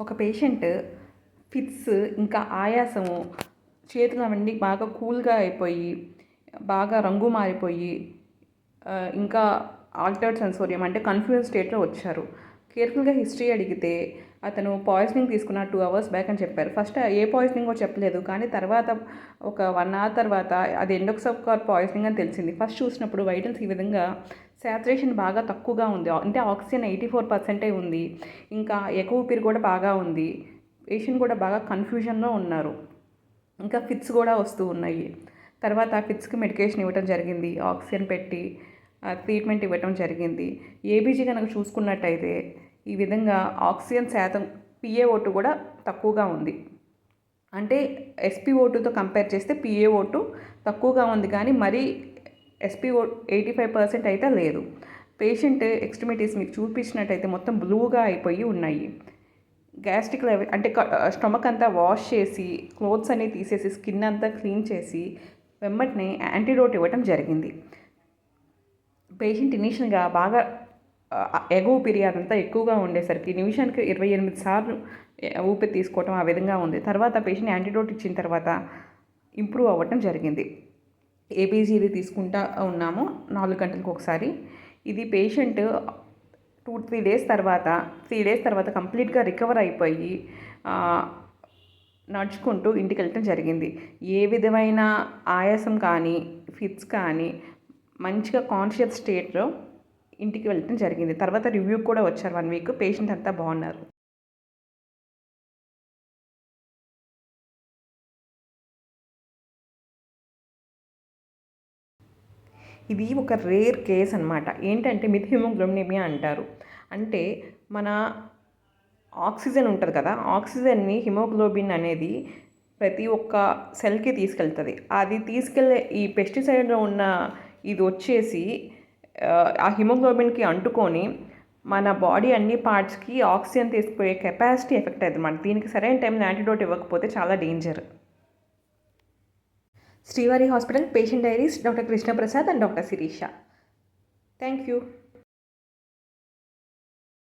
ఒక patient fits ఇంకా ఆయాసము చేతులు అవన్నీ బాగా కూల్గా అయిపోయి బాగా రంగు మారిపోయి ఇంకా ఆల్టర్డ్ సెన్సోరియం అంటే కన్ఫ్యూజ్ స్టేట్లో వచ్చారు. కేర్ఫుల్గా హిస్టరీ అడిగితే అతను పాయిజనింగ్ తీసుకున్న టూ అవర్స్ బ్యాక్ అని చెప్పారు. ఫస్ట్ ఏ పాయిజనింగో చెప్పలేదు. కానీ తర్వాత ఒక వన్ అవర్ తర్వాత అది ఎండోక్సోకార్ పాయిజనింగ్ అని తెలిసింది. ఫస్ట్ చూసినప్పుడు వైటల్స్ ఈ విధంగా శాచురేషన్ బాగా తక్కువగా ఉంది. అంటే ఆక్సిజన్ ఎయిటీ ఫోర్ పర్సెంటే ఉంది. ఇంకా ఎక్కువ ఊపిరి కూడా బాగా ఉంది. పేషెంట్ కూడా బాగా కన్ఫ్యూజన్లో ఉన్నారు. ఇంకా ఫిట్స్ కూడా వస్తూ ఉన్నాయి. తర్వాత ఫిట్స్కి మెడికేషన్ ఇవ్వడం జరిగింది. ఆక్సిజన్ పెట్టి ట్రీట్మెంట్ ఇవ్వటం జరిగింది. ఏబీజీ కనుక చూసుకున్నట్టయితే ఈ విధంగా ఆక్సిజన్ శాతం పిఏ ఓటు కూడా తక్కువగా ఉంది. అంటే ఎస్పీఓటుతో కంపేర్ చేస్తే పిఏ ఓటు తక్కువగా ఉంది కానీ మరీ ఎస్పీఓ ఎయిటీ ఫైవ్ పర్సెంట్ అయితే లేదు. పేషెంట్ ఎక్స్ట్రిమిటీస్ మీకు చూపించినట్టయితే మొత్తం బ్లూగా అయిపోయి ఉన్నాయి. గ్యాస్ట్రిక్ లెవెల్ అంటే స్టమక్ అంతా వాష్ చేసి క్లోత్స్ అన్ని తీసేసి స్కిన్ అంతా క్లీన్ చేసి వెంబటనే యాంటీడోట్ ఇవ్వటం జరిగింది. పేషెంట్ ఇనీషియల్గా బాగా ఆ, పీరియడ్ అంతా ఎక్కువగా ఉండేసరికి నిమిషానికి ఇరవై ఎనిమిది సార్లు ఊపిరి తీసుకోవటం ఆ విధంగా ఉంది. తర్వాత పేషెంట్ యాంటీడోట్ ఇచ్చిన తర్వాత ఇంప్రూవ్ అవ్వటం జరిగింది. ఏపీజీది తీసుకుంటా ఉన్నాము నాలుగు గంటలకు ఒకసారి. ఇది పేషెంట్ టూ త్రీ డేస్ తర్వాత త్రీ డేస్ తర్వాత కంప్లీట్గా రికవర్ అయిపోయి నడుచుకుంటూ ఇంటికి వెళ్ళటం జరిగింది. ఏ విధమైన ఆయాసం కానీ ఫిట్స్ కానీ మంచిగా కాన్షియస్ స్టేట్లో ఇంటికి వెళ్ళటం జరిగింది. తర్వాత రివ్యూ కూడా వచ్చారు వన్ వీక్ పేషెంట్ అంతా బాగున్నారు. ఇది ఒక రేర్ కేస్ అనమాట ఏంటంటే మిథ్ హిమోగ్లోబినేమియా అంటారు. అంటే మన ఆక్సిజన్ ఉంటుంది కదా ఆక్సిజన్ని హిమోగ్లోబిన్ అనేది ప్రతి ఒక్క సెల్కి తీసుకెళ్తుంది. అది తీసుకెళ్ళే ఈ పెస్టిసైడ్లో ఉన్న ఇది వచ్చేసి ఆ, హిమోగ్లోబిన్కి అంటుకొని మన బాడీ అన్ని పార్ట్స్కి ఆక్సిజన్ తీసుకుపోయే కెపాసిటీ ఎఫెక్ట్ అవుతుంది మనకి దీనికి సరైన టైంలో యాంటీడోట్ ఇవ్వకపోతే చాలా danger. Srivari hospital patient diaries doctor Krishnaprasad and doctor Sirisha. Thank you.